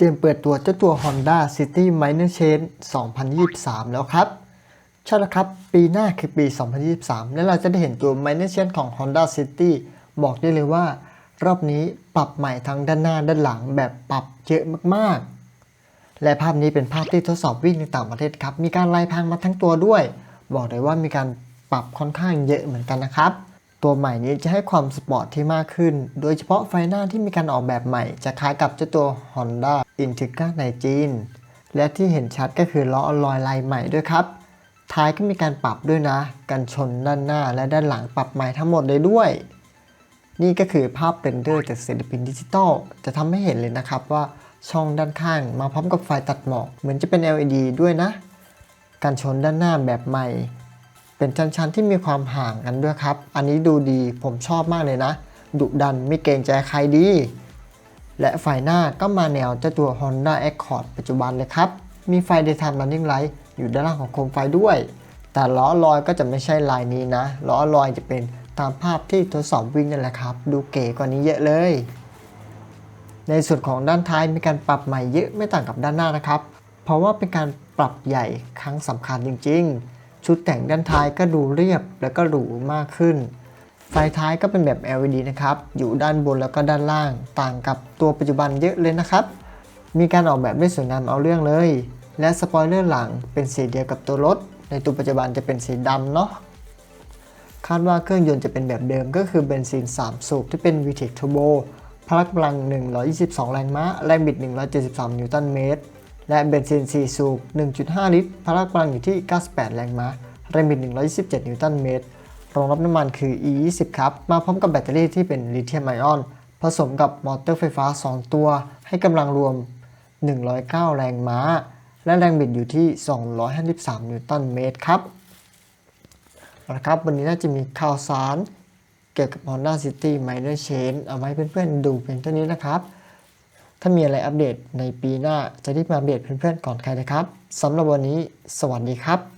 เตรียมเปิดตัวเจ้าตัว Honda City Minor Change 2023 แล้วครับ ใช่แล้วครับ ปีหน้าคือปี 2023 และเราจะได้เห็นตัว Minor Change ของ Honda City บอกได้เลยว่า รอบนี้ปรับใหม่ทั้งด้านหน้าด้านหลังแบบปรับเยอะมากๆ และภาพนี้เป็นภาพที่ทดสอบวิ่งในต่างประเทศครับ มีการไล่พังมาทั้งตัวด้วย บอกเลยว่ามีการปรับค่อนข้างเยอะเหมือนกันนะครับ ตัวใหม่นี้จะให้ความสปอร์ตที่มากขึ้น โดยเฉพาะไฟหน้าที่มีการออกแบบใหม่ จะคล้ายกับเจ้าตัว Honda Integra ในจีน และที่เห็นชัดก็คือล้ออลลอยลายใหม่ด้วยครับ ท้ายก็มีการปรับด้วยนะ กันชนด้านหน้าและด้านหลังปรับใหม่ทั้งหมดเลยด้วย นี่ก็คือภาพเรนเดอร์จากศิลปินดิจิตอลจะทำให้เห็นเลยนะครับว่าช่องด้านข้างมาพร้อมกับไฟตัดหมอกเหมือนจะเป็น LED ด้วยนะ การชนด้านหน้าแบบใหม่ เป็นชั้นๆที่มีความห่างกันด้วยครับ อันนี้ดูดีผมชอบมากเลยนะ ดุดันไม่เกรงใจใครดี และไฟหน้าก็มาแนวเจ้าตัว Honda Accord ปัจจุบันเลยครับ มีไฟ Daytime Running Light อยู่ด้านล่างของโคมไฟด้วย แต่ล้อลอยก็จะไม่ใช่ลายนี้นะ ล้อลอยจะเป็นตามภาพที่ทดสอบวิ่งนั่นแหละครับ ดูเก๋กว่านี้เยอะเลย ในส่วนของด้านท้ายมีการปรับใหม่เยอะไม่ต่างกับด้านหน้านะครับ เพราะว่าเป็นการปรับใหญ่ครั้งสำคัญจริง ๆ ชุดแต่งด้านท้ายก็ดูเรียบแล้วก็หรูมากขึ้น ไฟท้ายก็เป็นแบบ LED นะครับ อยู่ด้านบนแล้วก็ด้านล่าง ต่างกับตัวปัจจุบันเยอะเลยนะครับ มีการออกแบบได้สวยงามเอาเรื่องเลย และสปอยเลอร์หลังเป็นสีเดียวกับตัวรถ ในตัวปัจจุบันจะเป็นสีดำเนาะ คาดว่าเครื่องยนต์จะเป็นแบบเดิมก็คือเบนซิน 3 สูบที่เป็น VTEC Turbo พละกำลัง 122 แรงม้า แรงบิด 173 นิวตันเมตร และเบนซิน4สูบ 1.5 ลิตร พละกำลังอยู่ที่ 98 แรงม้า แรงบิด 127 นิวตันเมตร รองรับน้ำมันคือ E20 ครับ มาพร้อมกับแบตเตอรี่ที่เป็นลิเธียมไอออน ผสมกับมอเตอร์ไฟฟ้า 2 ตัว ให้กำลังรวม 109 แรงม้า และแรงบิดอยู่ที่ 253 นิวตันเมตรครับเอาละครับ วันนี้น่าจะมีข่าวสารเกี่ยวกับ Honda City Minor Change เอาไว้เพื่อนๆดูเพียงเท่านี้นะครับ ถ้ามีอะไรอัปเดตในปีหน้าจะรีบมาอัปเดตเพื่อนๆก่อนใครนะครับสำหรับวันนี้ สวัสดีครับ